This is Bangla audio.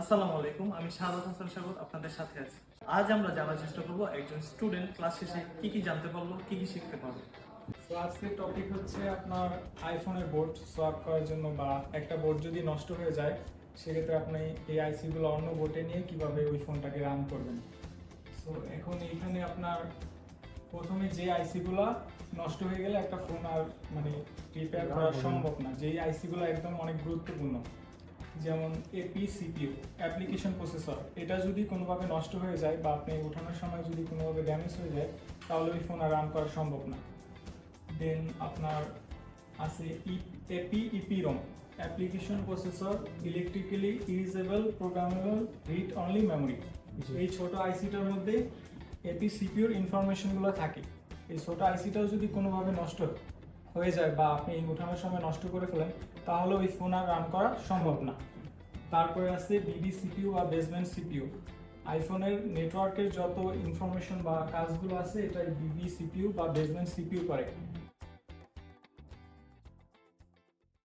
আসসালামু আলাইকুম আমি শাহাদ হাসান সাগর আপনাদের সাথে আছি। আজ আমরা জানার চেষ্টা করব একজন স্টুডেন্ট ক্লাস শেষে কি কি জানতে পারল কি কি শিখতে পারল। তো আজকের টপিক হচ্ছে আপনার আইফোনের বোর্ড সোয়াপ করার জন্য বা একটা বোর্ড যদি নষ্ট হয়ে যায় সেক্ষেত্রে আপনি এই আইসিগুলো অন্য বোর্ডে নিয়ে কীভাবে ওই ফোনটাকে রান করবেন। সো এখন এইখানে আপনার প্রথমে যে আইসিগুলো নষ্ট হয়ে গেলে একটা ফোন আর মানে রিপেয়ার করা সম্ভব না। যেই আইসিগুলো একদম অনেক গুরুত্বপূর্ণ। যেমন এপি সিপিইউ অ্যাপ্লিকেশন প্রসেসর এটা যদি কোনোভাবে নষ্ট হয়ে যায় বা আপনি ওঠানোর সময় যদি কোনোভাবে ড্যামেজ হয়ে যায় তাহলে ওই ফোন আর রান করা সম্ভব না। দেন আপনার আছে AP EPROM application processor electrically usable programmable read only memory এই ছোট আইসিটার মধ্যে এপি সিপিউর ইনফরমেশনগুলো থাকে। এই ছোট আইসিটাও যদি কোনোভাবে নষ্ট হয়ে যায় বা আপনি উঠানোর সময় নষ্ট করে ফেলেন, তাহলে ওই ফোন আর রান করা সম্ভব না। তারপরে আছে বিবি সিপিউ বা বেসমেন্ট সিপিউ আইফোনের নেটওয়ার্কের যত ইনফরমেশন বা কাজগুলো আছে এটা বিবি সিপিউ বা বেসমেন্ট সিপিউ করে।